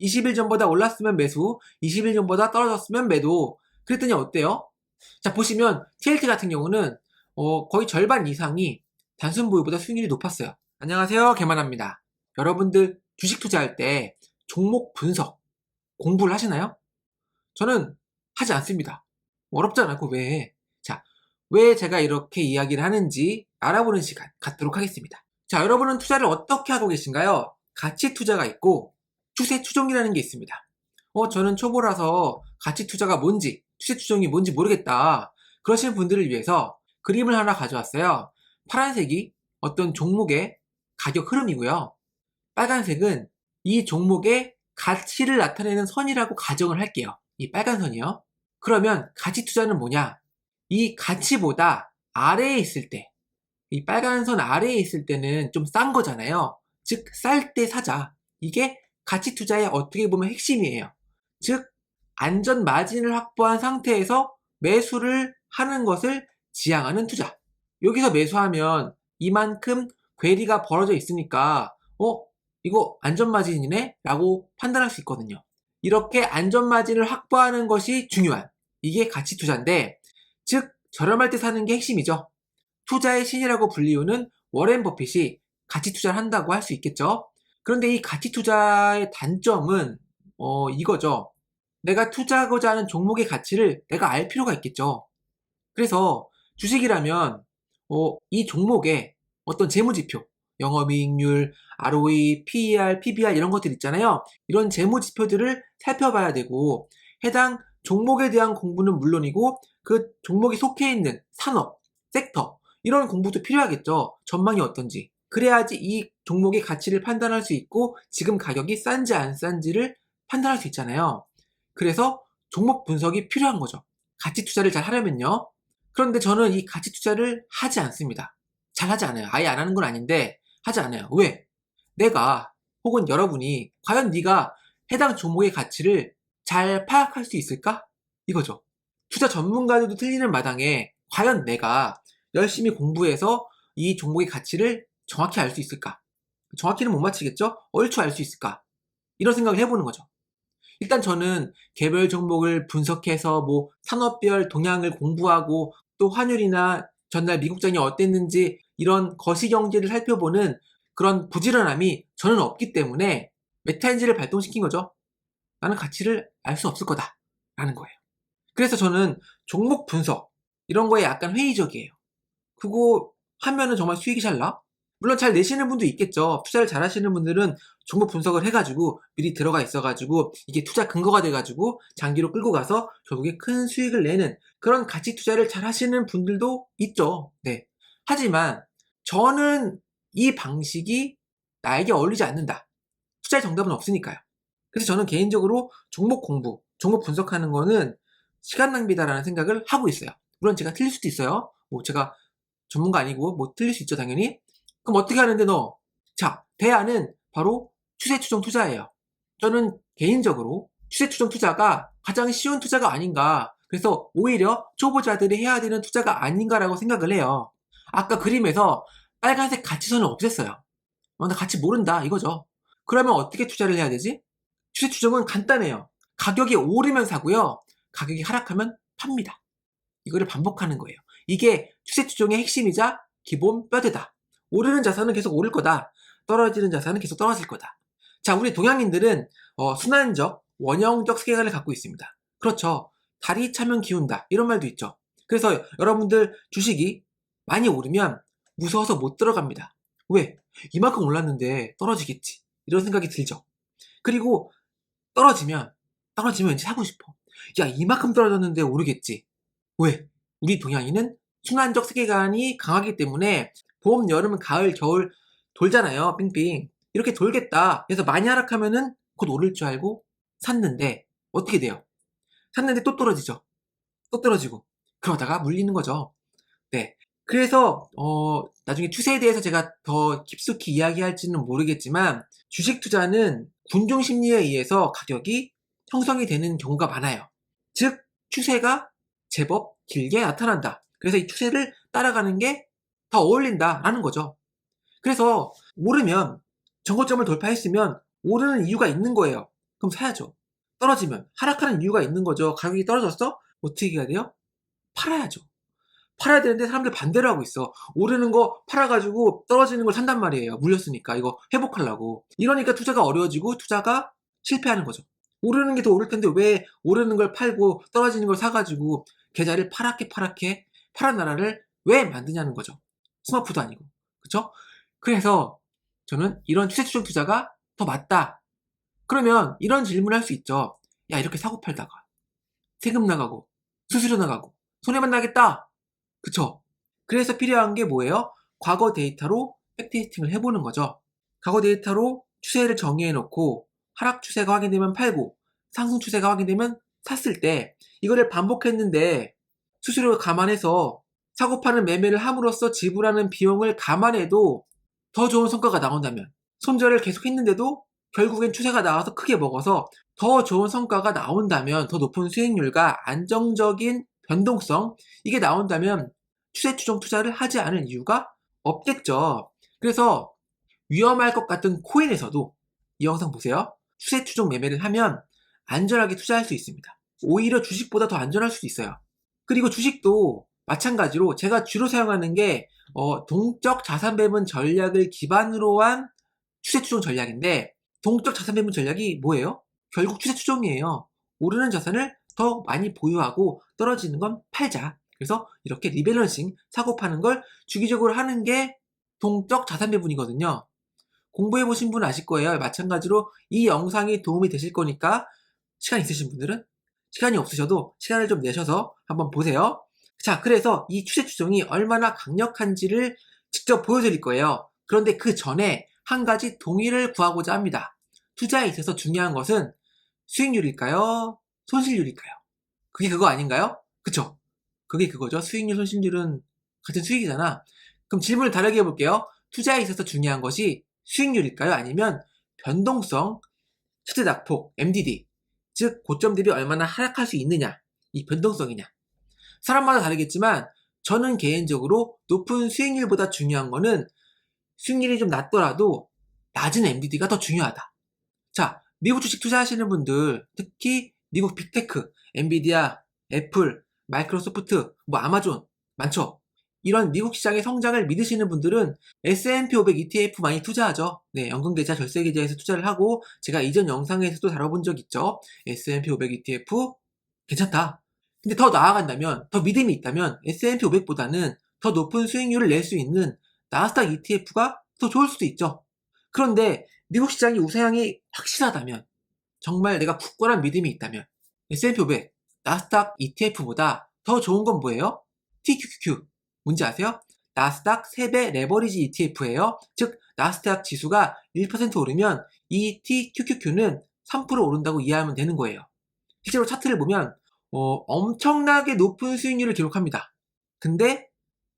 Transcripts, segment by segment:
20일 전보다 올랐으면 매수, 20일 전보다 떨어졌으면 매도. 그랬더니 어때요? 자, 보시면 TLT 같은 경우는 어, 거의 절반 이상이 단순 보유보다 수익률이 높았어요. 안녕하세요. 개만합니다. 여러분들 주식 투자할 때 종목 분석 공부를 하시나요? 저는 하지 않습니다. 어렵잖아요. 그 왜? 자, 왜 제가 이렇게 이야기를 하는지 알아보는 시간 갖도록 하겠습니다. 자, 여러분은 투자를 어떻게 하고 계신가요? 가치 투자가 있고 추세 추종이라는 게 있습니다. 어, 저는 초보라서 가치 투자가 뭔지, 추세 추종이 뭔지 모르겠다. 그러시는 분들을 위해서 그림을 하나 가져왔어요. 파란색이 어떤 종목의 가격 흐름이고요. 빨간색은 이 종목의 가치를 나타내는 선이라고 가정을 할게요. 이 빨간 선이요. 그러면 가치 투자는 뭐냐? 이 가치보다 아래에 있을 때, 이 빨간 선 아래에 있을 때는 좀 싼 거잖아요. 즉, 쌀 때 사자. 이게 가치 투자의 어떻게 보면 핵심이에요. 즉, 안전 마진을 확보한 상태에서 매수를 하는 것을 지향하는 투자. 여기서 매수하면 이만큼 괴리가 벌어져 있으니까, 어, 이거 안전 마진이네? 라고 판단할 수 있거든요. 이렇게 안전 마진을 확보하는 것이 중요한, 이게 가치 투자인데, 즉, 저렴할 때 사는 게 핵심이죠. 투자의 신이라고 불리우는 워렌 버핏이 가치 투자를 한다고 할 수 있겠죠. 그런데 이 가치 투자의 단점은, 어, 이거죠. 내가 투자하고자 하는 종목의 가치를 내가 알 필요가 있겠죠. 그래서 주식이라면, 어, 이 종목의 어떤 재무지표, 영업이익률, ROE, PER, PBR 이런 것들 있잖아요. 이런 재무지표들을 살펴봐야 되고 해당 종목에 대한 공부는 물론이고 그 종목이 속해 있는 산업, 섹터 이런 공부도 필요하겠죠. 전망이 어떤지. 그래야지 이 종목의 가치를 판단할 수 있고 지금 가격이 싼지 안 싼지를 판단할 수 있잖아요. 그래서 종목 분석이 필요한 거죠. 가치 투자를 잘 하려면요. 그런데 저는 이 가치 투자를 하지 않습니다. 잘 하지 않아요. 아예 안 하는 건 아닌데 하지 않아요. 왜? 내가 혹은 여러분이 과연 네가 해당 종목의 가치를 잘 파악할 수 있을까? 이거죠. 투자 전문가들도 틀리는 마당에 과연 내가 열심히 공부해서 이 종목의 가치를 정확히 알 수 있을까? 정확히는 못 맞히겠죠? 얼추 알 수 있을까? 이런 생각을 해보는 거죠. 일단 저는 개별 종목을 분석해서 뭐 산업별 동향을 공부하고 또 환율이나 전날 미국장이 어땠는지 이런 거시경제를 살펴보는 그런 부지런함이 저는 없기 때문에 메타인지를 발동시킨 거죠. 나는 가치를 알 수 없을 거다. 라는 거예요. 그래서 저는 종목 분석, 이런 거에 약간 회의적이에요. 그거 하면은 정말 수익이 잘 나? 물론 잘 내시는 분도 있겠죠. 투자를 잘 하시는 분들은 종목 분석을 해가지고 미리 들어가 있어가지고 이게 투자 근거가 돼가지고 장기로 끌고 가서 결국에 큰 수익을 내는 그런 가치 투자를 잘 하시는 분들도 있죠. 네. 하지만 저는 이 방식이 나에게 어울리지 않는다. 투자의 정답은 없으니까요. 그래서 저는 개인적으로 종목 공부, 종목 분석하는 거는 시간 낭비다라는 생각을 하고 있어요. 물론 제가 틀릴 수도 있어요. 뭐 제가 전문가 아니고 뭐 틀릴 수 있죠, 당연히. 그럼 어떻게 하는데 너? 자, 대안은 바로 추세 추종 투자예요. 저는 개인적으로 추세 추종 투자가 가장 쉬운 투자가 아닌가. 그래서 오히려 초보자들이 해야 되는 투자가 아닌가라고 생각을 해요. 아까 그림에서 빨간색 가치선을 없앴어요. 어, 나 가치 모른다 이거죠. 그러면 어떻게 투자를 해야 되지? 추세 추종은 간단해요. 가격이 오르면 사고요. 가격이 하락하면 팝니다. 이거를 반복하는 거예요. 이게 추세 추종의 핵심이자 기본 뼈대다. 오르는 자산은 계속 오를 거다. 떨어지는 자산은 계속 떨어질 거다. 자, 우리 동양인들은 어, 순환적, 원형적 세계관을 갖고 있습니다. 그렇죠. 다리 차면 기운다. 이런 말도 있죠. 그래서 여러분들 주식이 많이 오르면 무서워서 못 들어갑니다. 왜? 이만큼 올랐는데 떨어지겠지. 이런 생각이 들죠. 그리고 떨어지면, 떨어지면 왠지 사고 싶어. 야, 이만큼 떨어졌는데 오르겠지. 왜? 우리 동양인은 순환적 세계관이 강하기 때문에 봄, 여름, 가을, 겨울 돌잖아요. 빙빙. 이렇게 돌겠다. 그래서 많이 하락하면은 곧 오를 줄 알고 샀는데 어떻게 돼요? 샀는데 또 떨어지죠. 또 떨어지고. 그러다가 물리는 거죠. 네. 그래서 어, 나중에 추세에 대해서 제가 더 깊숙이 이야기할지는 모르겠지만 주식 투자는 군중 심리에 의해서 가격이 형성이 되는 경우가 많아요. 즉 추세가 제법 길게 나타난다. 그래서 이 추세를 따라가는 게 더 어울린다라는 거죠. 그래서 오르면 정고점을 돌파했으면 오르는 이유가 있는 거예요. 그럼 사야죠. 떨어지면 하락하는 이유가 있는 거죠. 가격이 떨어졌어? 어떻게 해야 돼요? 팔아야죠. 팔아야 되는데 사람들 반대로 하고 있어. 오르는 거 팔아가지고 떨어지는 걸 산단 말이에요. 물렸으니까 이거 회복하려고. 이러니까 투자가 어려워지고 투자가 실패하는 거죠. 오르는 게 더 오를 텐데 왜 오르는 걸 팔고 떨어지는 걸 사가지고 계좌를 파랗게 파랗게 파란 나라를 왜 만드냐는 거죠. 스마프도 아니고. 그쵸? 그래서 저는 이런 추세 추정 투자가 더 맞다. 그러면 이런 질문을 할 수 있죠. 야, 이렇게 사고 팔다가 세금 나가고 수수료 나가고 손해만 나겠다. 그쵸? 그래서 필요한 게 뭐예요? 과거 데이터로 백테스팅을 해보는 거죠. 과거 데이터로 추세를 정의해 놓고 하락 추세가 확인되면 팔고 상승 추세가 확인되면 샀을 때 이거를 반복했는데 수수료 감안해서 사고 파는 매매를 함으로써 지불하는 비용을 감안해도 더 좋은 성과가 나온다면 손절을 계속 했는데도 결국엔 추세가 나와서 크게 먹어서 더 좋은 성과가 나온다면 더 높은 수익률과 안정적인 변동성 이게 나온다면 추세 추종 투자를 하지 않을 이유가 없겠죠. 그래서 위험할 것 같은 코인에서도 이 영상 보세요. 추세 추종 매매를 하면 안전하게 투자할 수 있습니다. 오히려 주식보다 더 안전할 수도 있어요. 그리고 주식도 마찬가지로 제가 주로 사용하는 게 어, 동적 자산 배분 전략을 기반으로 한 추세 추종 전략인데 동적 자산 배분 전략이 뭐예요? 결국 추세 추종이에요. 오르는 자산을 더 많이 보유하고 떨어지는 건 팔자. 그래서 이렇게 리밸런싱 사고 파는 걸 주기적으로 하는 게 동적 자산 배분이거든요. 공부해 보신 분 아실 거예요. 마찬가지로 이 영상이 도움이 되실 거니까 시간 있으신 분들은 시간이 없으셔도 시간을 좀 내셔서 한번 보세요. 자, 그래서 이 추세 추종이 얼마나 강력한지를 직접 보여드릴 거예요. 그런데 그 전에 한 가지 동의를 구하고자 합니다. 투자에 있어서 중요한 것은 수익률일까요? 손실률일까요? 그게 그거 아닌가요? 그쵸? 그게 그거죠. 수익률, 손실률은 같은 수익이잖아. 그럼 질문을 다르게 해볼게요. 투자에 있어서 중요한 것이 수익률일까요? 아니면 변동성, 시대 낙폭, MDD, 즉 고점 대비 얼마나 하락할 수 있느냐, 이 변동성이냐. 사람마다 다르겠지만 저는 개인적으로 높은 수익률보다 중요한 거는 수익률이 좀 낮더라도 낮은 MDD가 더 중요하다. 자, 미국 주식 투자하시는 분들, 특히 미국 빅테크, 엔비디아, 애플, 마이크로소프트, 뭐 아마존 많죠. 이런 미국 시장의 성장을 믿으시는 분들은 S&P 500 ETF 많이 투자하죠. 네, 연금계좌, 절세계좌에서 투자를 하고 제가 이전 영상에서도 다뤄본 적 있죠. S&P 500 ETF 괜찮다. 근데 더 나아간다면, 더 믿음이 있다면 S&P 500보다는 더 높은 수익률을 낼 수 있는 나스닥 ETF가 더 좋을 수도 있죠. 그런데 미국 시장이 우상향이 확실하다면, 정말 내가 굳건한 믿음이 있다면 S&P 500, 나스닥 ETF보다 더 좋은 건 뭐예요? TQQQ. 뭔지 아세요? 나스닥 3배 레버리지 ETF예요. 즉 나스닥 지수가 1% 오르면 이 TQQQ는 3% 오른다고 이해하면 되는 거예요. 실제로 차트를 보면 어, 엄청나게 높은 수익률을 기록합니다. 근데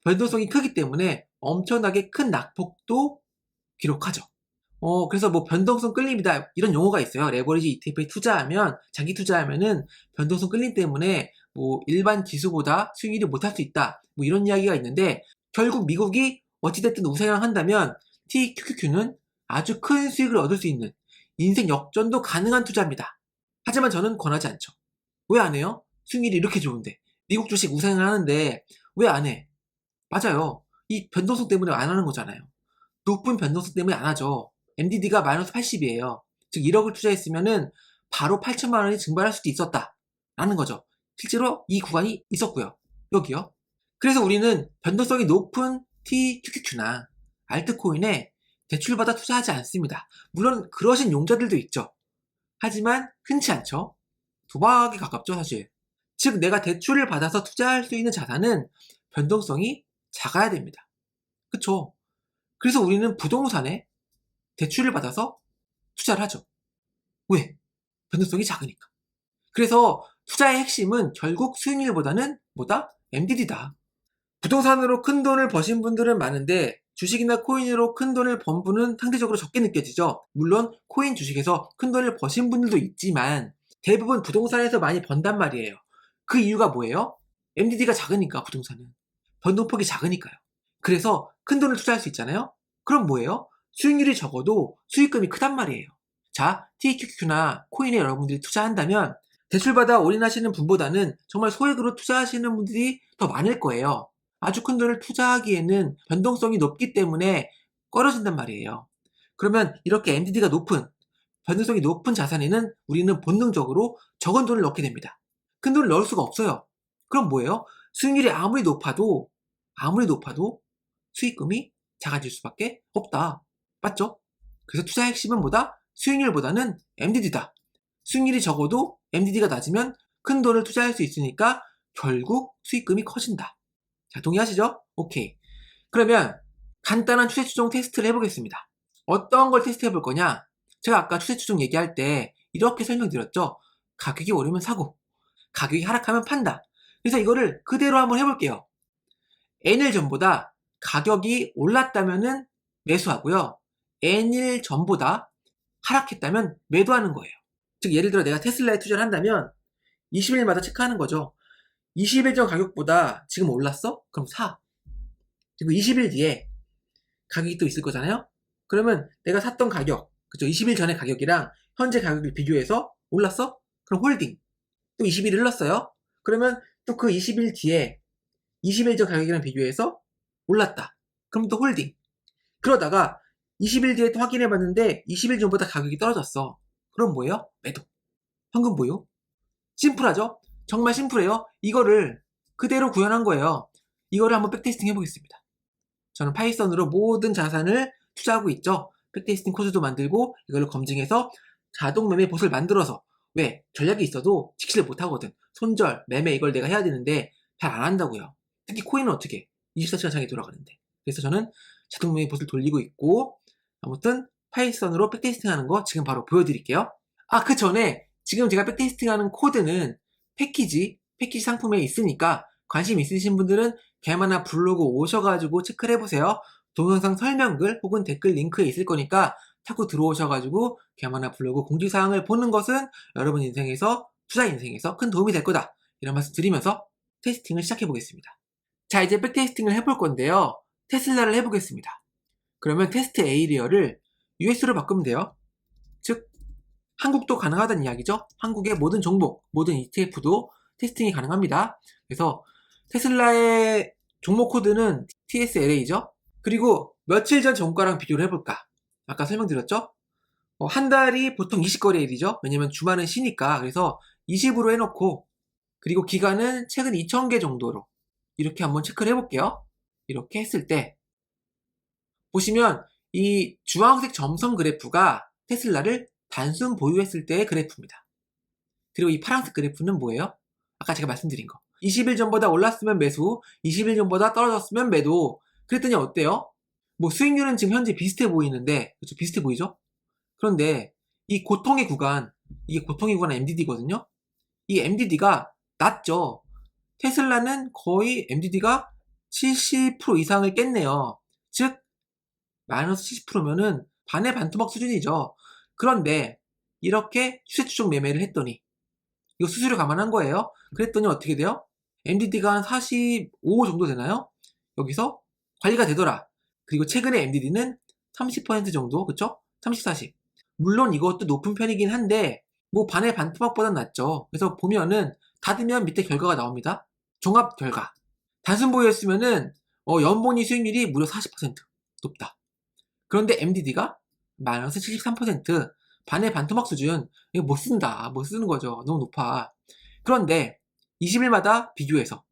변동성이 크기 때문에 엄청나게 큰 낙폭도 기록하죠. 어, 그래서 뭐 변동성 끌림이다 이런 용어가 있어요. 레버리지 ETF에 투자하면 장기 투자하면은 변동성 끌림 때문에 뭐 일반 지수보다 수익률이 못할 수 있다. 뭐 이런 이야기가 있는데 결국 미국이 어찌됐든 우상향 한다면 TQQQ는 아주 큰 수익을 얻을 수 있는 인생 역전도 가능한 투자입니다. 하지만 저는 권하지 않죠. 왜 안 해요? 수익률이 이렇게 좋은데 미국 주식 우상향하는데 왜 안 해? 맞아요. 이 변동성 때문에 안 하는 거잖아요. 높은 변동성 때문에 안 하죠. MDD가 마이너스 80이에요. 즉 1억을 투자했으면은 바로 8천만 원이 증발할 수도 있었다. 라는 거죠. 실제로 이 구간이 있었고요. 여기요. 그래서 우리는 변동성이 높은 TQQQ나 알트코인에 대출받아 투자하지 않습니다. 물론 그러신 용자들도 있죠. 하지만 흔치 않죠. 도박에 가깝죠, 사실. 즉, 내가 대출을 받아서 투자할 수 있는 자산은 변동성이 작아야 됩니다. 그쵸? 그래서 우리는 부동산에 대출을 받아서 투자를 하죠. 왜? 변동성이 작으니까. 그래서 투자의 핵심은 결국 수익률보다는 뭐다? MDD다. 부동산으로 큰 돈을 버신 분들은 많은데 주식이나 코인으로 큰 돈을 번 분은 상대적으로 적게 느껴지죠. 물론 코인 주식에서 큰 돈을 버신 분들도 있지만 대부분 부동산에서 많이 번단 말이에요. 그 이유가 뭐예요? MDD가 작으니까 부동산은. 변동폭이 작으니까요. 그래서 큰 돈을 투자할 수 있잖아요. 그럼 뭐예요? 수익률이 적어도 수익금이 크단 말이에요. 자, TQQ나 코인에 여러분들이 투자한다면 대출받아 올인하시는 분보다는 정말 소액으로 투자하시는 분들이 더 많을 거예요. 아주 큰 돈을 투자하기에는 변동성이 높기 때문에 꺼려진단 말이에요. 그러면 이렇게 MDD가 높은, 변동성이 높은 자산에는 우리는 본능적으로 적은 돈을 넣게 됩니다. 큰 돈을 넣을 수가 없어요. 그럼 뭐예요? 수익률이 아무리 높아도, 아무리 높아도 수익금이 작아질 수밖에 없다. 맞죠? 그래서 투자 핵심은 뭐다? 수익률보다는 MDD다. 수익률이 적어도 MDD가 낮으면 큰 돈을 투자할 수 있으니까 결국 수익금이 커진다. 자, 동의하시죠? 오케이. 그러면 간단한 추세 추종 테스트를 해보겠습니다. 어떤 걸 테스트 해볼 거냐? 제가 아까 추세 추종 얘기할 때 이렇게 설명드렸죠? 가격이 오르면 사고, 가격이 하락하면 판다. 그래서 이거를 그대로 한번 해볼게요. N일 전보다 가격이 올랐다면은 매수하고요. N일 전보다 하락했다면 매도하는 거예요. 즉 예를 들어 내가 테슬라에 투자를 한다면 20일마다 체크하는 거죠. 20일 전 가격보다 지금 올랐어? 그럼 사. 그리고 20일 뒤에 가격이 또 있을 거잖아요? 그러면 내가 샀던 가격, 그죠? 20일 전의 가격이랑 현재 가격을 비교해서 올랐어? 그럼 홀딩. 또 20일이 흘렀어요? 그러면 또 그 20일 뒤에 20일 전 가격이랑 비교해서 올랐다. 그럼 또 홀딩. 그러다가 20일 뒤에 또 확인해 봤는데 20일 전보다 가격이 떨어졌어. 그럼 뭐예요? 매도. 황금 보유. 심플하죠? 정말 심플해요. 이거를 그대로 구현한 거예요. 이거를 한번 백테스팅 해보겠습니다. 저는 파이썬으로 모든 자산을 투자하고 있죠. 백테스팅 코드도 만들고 이걸로 검증해서 자동 매매 봇을 만들어서 왜? 전략이 있어도 지키를 못하거든. 손절, 매매 이걸 내가 해야 되는데 잘 안 한다고요. 특히 코인은 어떻게? 24시간 장에 돌아가는데. 그래서 저는 자동 매매 봇을 돌리고 있고 아무튼 파이썬으로 백테스팅 하는 거 지금 바로 보여드릴게요. 아, 그 전에 지금 제가 백테스팅 하는 코드는 패키지, 패키지 상품에 있으니까 관심 있으신 분들은 개마나 블로그 오셔가지고 체크를 해보세요. 동영상 설명글 혹은 댓글 링크에 있을 거니까 자꾸 들어오셔가지고 개마나 블로그 공지사항을 보는 것은 여러분 인생에서, 투자 인생에서 큰 도움이 될 거다. 이런 말씀 드리면서 테스팅을 시작해 보겠습니다. 자, 이제 백테스팅을 해볼 건데요. 테슬라를 해보겠습니다. 그러면 테스트 에이리어를 US로 바꾸면 돼요. 즉, 한국도 가능하다는 이야기죠. 한국의 모든 종목, 모든 ETF도 테스팅이 가능합니다. 그래서 테슬라의 종목 코드는 TSLA죠. 그리고 며칠 전 종가랑 비교를 해볼까? 아까 설명드렸죠? 어, 한 달이 보통 20거래일이죠. 왜냐면 주말은 쉬니까. 그래서 20으로 해놓고, 그리고 기간은 최근 2,000개 정도로 이렇게 한번 체크를 해볼게요. 이렇게 했을 때, 보시면 이 주황색 점선 그래프가 테슬라를 단순 보유했을 때의 그래프입니다. 그리고 이 파란색 그래프는 뭐예요? 아까 제가 말씀드린 거. 20일 전보다 올랐으면 매수, 20일 전보다 떨어졌으면 매도. 그랬더니 어때요? 뭐 수익률은 지금 현재 비슷해 보이는데, 그렇죠? 비슷해 보이죠? 그런데 이 고통의 구간, 이게 고통의 구간 MDD거든요? 이 MDD가 낮죠? 테슬라는 거의 MDD가 70% 이상을 깼네요. 즉, 마이너스 70%면은 반의 반토막 수준이죠. 그런데 이렇게 추세 추종 매매를 했더니 이거 수수료 감안한 거예요. 그랬더니 어떻게 돼요? MDD가 한 45 정도 되나요? 여기서 관리가 되더라. 그리고 최근에 MDD는 30% 정도, 그쵸? 30, 40. 물론 이것도 높은 편이긴 한데 뭐 반의 반토막보단 낫죠. 그래서 보면은 닫으면 밑에 결과가 나옵니다. 종합 결과. 단순 보유였으면은 어, 연본이 수익률이 무려 40% 높다. 그런데 MDD가 마이너스 73% 반의 반토막 수준 이거 못 쓴다 못 쓰는 거죠 너무 높아 그런데 20일마다 비교해서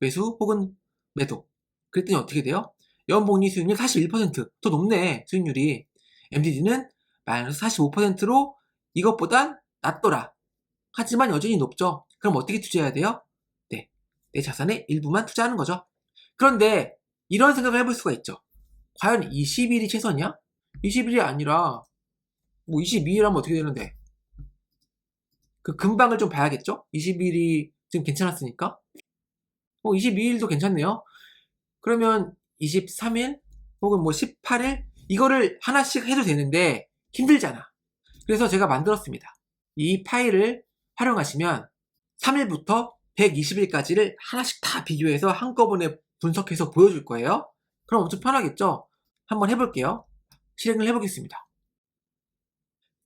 매수 혹은 매도 그랬더니 어떻게 돼요? 연봉리 수익률 41%더 높네 수익률이. MDD는 마이너스 45%로 이것보단 낮더라. 하지만 여전히 높죠. 그럼 어떻게 투자해야 돼요? 네, 내 자산의 일부만 투자하는 거죠. 그런데 이런 생각을 해볼 수가 있죠. 과연 20일이 최선이야? 20일이 아니라 뭐 22일 하면 어떻게 되는데? 그 근방을 좀 봐야겠죠? 20일이 지금 괜찮았으니까? 어, 22일도 괜찮네요. 그러면 23일 혹은 뭐 18일 이거를 하나씩 해도 되는데 힘들잖아 그래서 제가 만들었습니다 이 파일을 활용하시면 3일부터 120일까지를 하나씩 다 비교해서 한꺼번에 분석해서 보여줄 거예요 그럼 엄청 편하겠죠? 한번 해볼게요 실행을 해보겠습니다.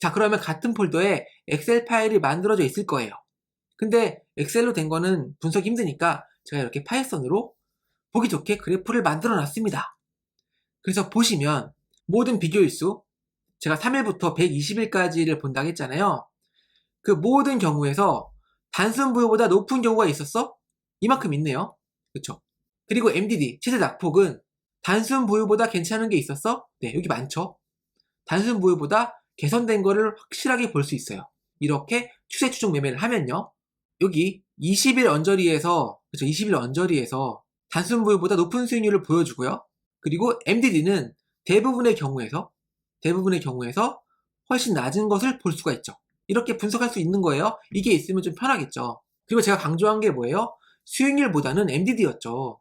자, 그러면 같은 폴더에 엑셀 파일이 만들어져 있을 거예요. 근데 엑셀로 된 거는 분석이 힘드니까 제가 이렇게 파이썬으로 보기 좋게 그래프를 만들어 놨습니다. 그래서 보시면 모든 비교일수 제가 3일부터 120일까지를 본다고 했잖아요. 그 모든 경우에서 단순 부여보다 높은 경우가 있었어? 이만큼 있네요. 그쵸? 그리고 MDD, 최대 낙폭은 단순 부여보다 괜찮은 게 있었어? 네, 여기 많죠? 단순 부여보다 개선된 거를 확실하게 볼 수 있어요. 이렇게 추세 추종 매매를 하면요. 여기 20일 언저리에서, 그쵸, 20일 언저리에서 단순 부여보다 높은 수익률을 보여주고요. 그리고 MDD는 대부분의 경우에서, 대부분의 경우에서 훨씬 낮은 것을 볼 수가 있죠. 이렇게 분석할 수 있는 거예요. 이게 있으면 좀 편하겠죠. 그리고 제가 강조한 게 뭐예요? 수익률보다는 MDD였죠.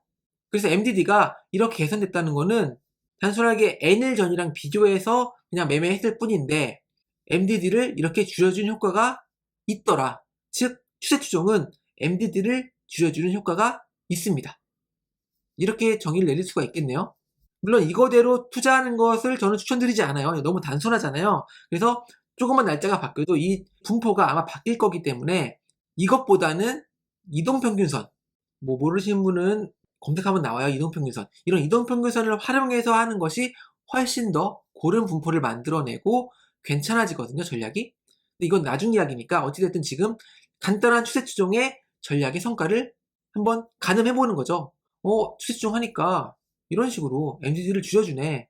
그래서 MDD가 이렇게 개선됐다는 거는 단순하게 N일 전이랑 비교해서 그냥 매매했을 뿐인데 MDD를 이렇게 줄여준 효과가 있더라. 즉 추세 추종은 MDD를 줄여주는 효과가 있습니다. 이렇게 정의를 내릴 수가 있겠네요. 물론 이거대로 투자하는 것을 저는 추천드리지 않아요. 너무 단순하잖아요. 그래서 조금만 날짜가 바뀌어도 이 분포가 아마 바뀔 거기 때문에 이것보다는 이동평균선 뭐 모르시는 분은 검색하면 나와요 이동평균선 이런 이동평균선을 활용해서 하는 것이 훨씬 더 고른 분포를 만들어내고 괜찮아지거든요 전략이 근데 이건 나중 이야기니까 어찌됐든 지금 간단한 추세 추종의 전략의 성과를 한번 가늠해보는 거죠 어 추세 추종하니까 이런 식으로 MDD를 줄여주네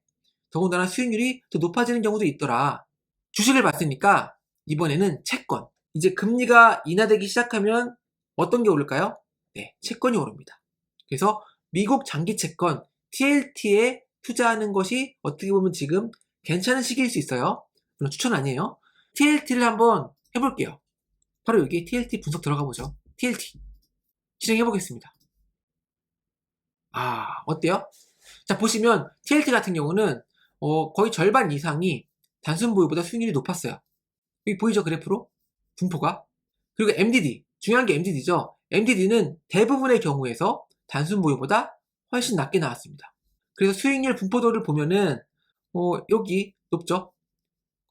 더군다나 수익률이 더 높아지는 경우도 있더라 주식을 봤으니까 이번에는 채권 이제 금리가 인하되기 시작하면 어떤 게 오를까요? 네, 채권이 오릅니다. 그래서 미국 장기 채권 TLT에 투자하는 것이 어떻게 보면 지금 괜찮은 시기일 수 있어요. 물론 추천 아니에요. TLT를 한번 해볼게요. 바로 여기 TLT 분석 들어가 보죠. TLT 진행해 보겠습니다. 아 어때요? 자 보시면 TLT 같은 경우는 어, 거의 절반 이상이 단순 보유보다 수익률이 높았어요. 여기 보이죠 그래프로? 분포가. 그리고 MDD 중요한 게 MDD죠. MDD는 대부분의 경우에서 단순 보유보다 훨씬 낮게 나왔습니다. 그래서 수익률 분포도를 보면은 어, 여기 높죠.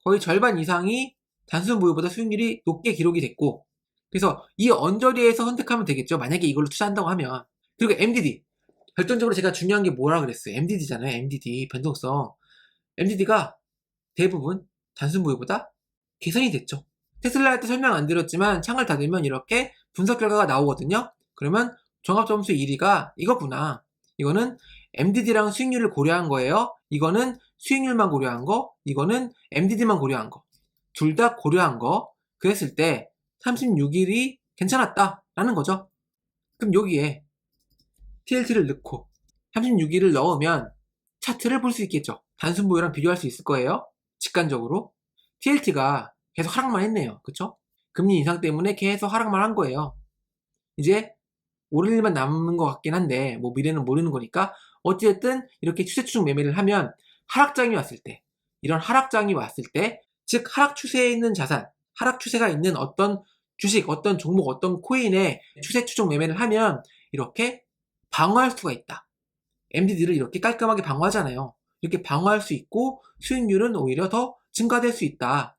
거의 절반 이상이 단순 보유보다 수익률이 높게 기록이 됐고 그래서 이 언저리에서 선택하면 되겠죠. 만약에 이걸로 투자한다고 하면 그리고 MDD 결정적으로 제가 중요한 게 뭐라 그랬어요. MDD잖아요. MDD 변동성 MDD가 대부분 단순 보유보다 개선이 됐죠. 테슬라 할 때 설명 안 드렸지만 창을 닫으면 이렇게 분석 결과가 나오거든요. 그러면 종합 점수 1위가 이거구나. 이거는 MDD랑 수익률을 고려한 거예요. 이거는 수익률만 고려한 거, 이거는 MDD만 고려한 거. 둘 다 고려한 거. 그랬을 때 36일이 괜찮았다라는 거죠. 그럼 여기에 TLT를 넣고 36일을 넣으면 차트를 볼 수 있겠죠. 단순 보유랑 비교할 수 있을 거예요. 직관적으로. TLT가 계속 하락만 했네요. 그쵸? 금리 인상 때문에 계속 하락만 한 거예요. 이제 오를 일만 남은 것 같긴 한데 뭐 미래는 모르는 거니까 어찌됐든 이렇게 추세 추종 매매를 하면 하락장이 왔을 때 이런 하락장이 왔을 때 즉 하락 추세에 있는 자산 하락 추세가 있는 어떤 주식 어떤 종목 어떤 코인에 추세 추종 매매를 하면 이렇게 방어할 수가 있다 MDD를 이렇게 깔끔하게 방어하잖아요 이렇게 방어할 수 있고 수익률은 오히려 더 증가될 수 있다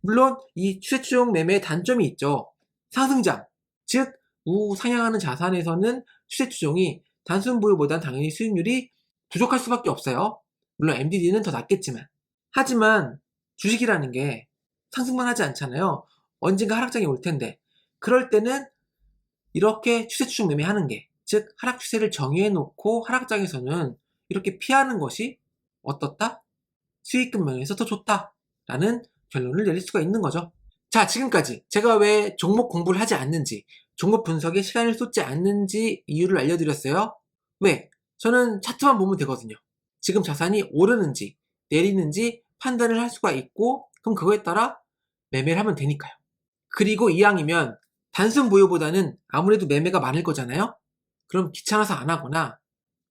물론 이 추세 추종 매매의 단점이 있죠 상승장 즉 우상향하는 자산에서는 추세 추종이 단순 보유보단 당연히 수익률이 부족할 수밖에 없어요. 물론 MDD는 더 낮겠지만. 하지만 주식이라는 게 상승만 하지 않잖아요. 언젠가 하락장이 올 텐데. 그럴 때는 이렇게 추세 추종 매매하는 게, 즉 하락 추세를 정의해 놓고 하락장에서는 이렇게 피하는 것이 어떻다? 수익금 면에서 더 좋다 라는 결론을 내릴 수가 있는 거죠. 자, 지금까지 제가 왜 종목 공부를 하지 않는지, 종목 분석에 시간을 쏟지 않는지 이유를 알려드렸어요. 왜? 저는 차트만 보면 되거든요. 지금 자산이 오르는지 내리는지 판단을 할 수가 있고 그럼 그거에 따라 매매를 하면 되니까요. 그리고 이왕이면 단순 보유보다는 아무래도 매매가 많을 거잖아요. 그럼 귀찮아서 안 하거나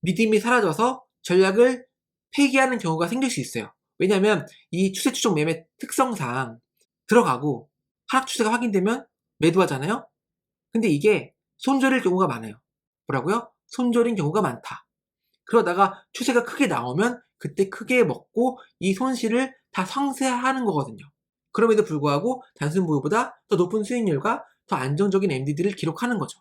믿음이 사라져서 전략을 폐기하는 경우가 생길 수 있어요. 왜냐하면 이 추세 추종 매매 특성상 들어가고 하락 추세가 확인되면 매도하잖아요. 근데 이게 손절일 경우가 많아요. 뭐라고요? 손절인 경우가 많다. 그러다가 추세가 크게 나오면 그때 크게 먹고 이 손실을 다 상쇄하는 거거든요. 그럼에도 불구하고 단순 보유보다 더 높은 수익률과 더 안정적인 MDD를 기록하는 거죠.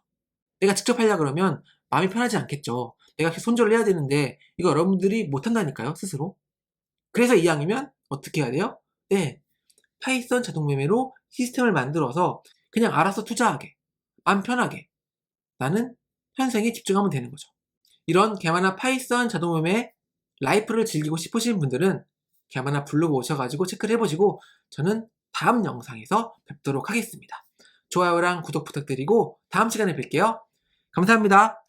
내가 직접 하려 그러면 마음이 편하지 않겠죠. 내가 손절을 해야 되는데 이거 여러분들이 못한다니까요, 스스로. 그래서 이왕이면 어떻게 해야 돼요? 네, 파이썬 자동 매매로 시스템을 만들어서 그냥 알아서 투자하게, 마음 편하게 나는 현생에 집중하면 되는 거죠. 이런 개마나 파이썬 자동 매매 라이프를 즐기고 싶으신 분들은 개마나 블로그 오셔가지고 체크를 해보시고 저는 다음 영상에서 뵙도록 하겠습니다. 좋아요랑 구독 부탁드리고 다음 시간에 뵐게요. 감사합니다.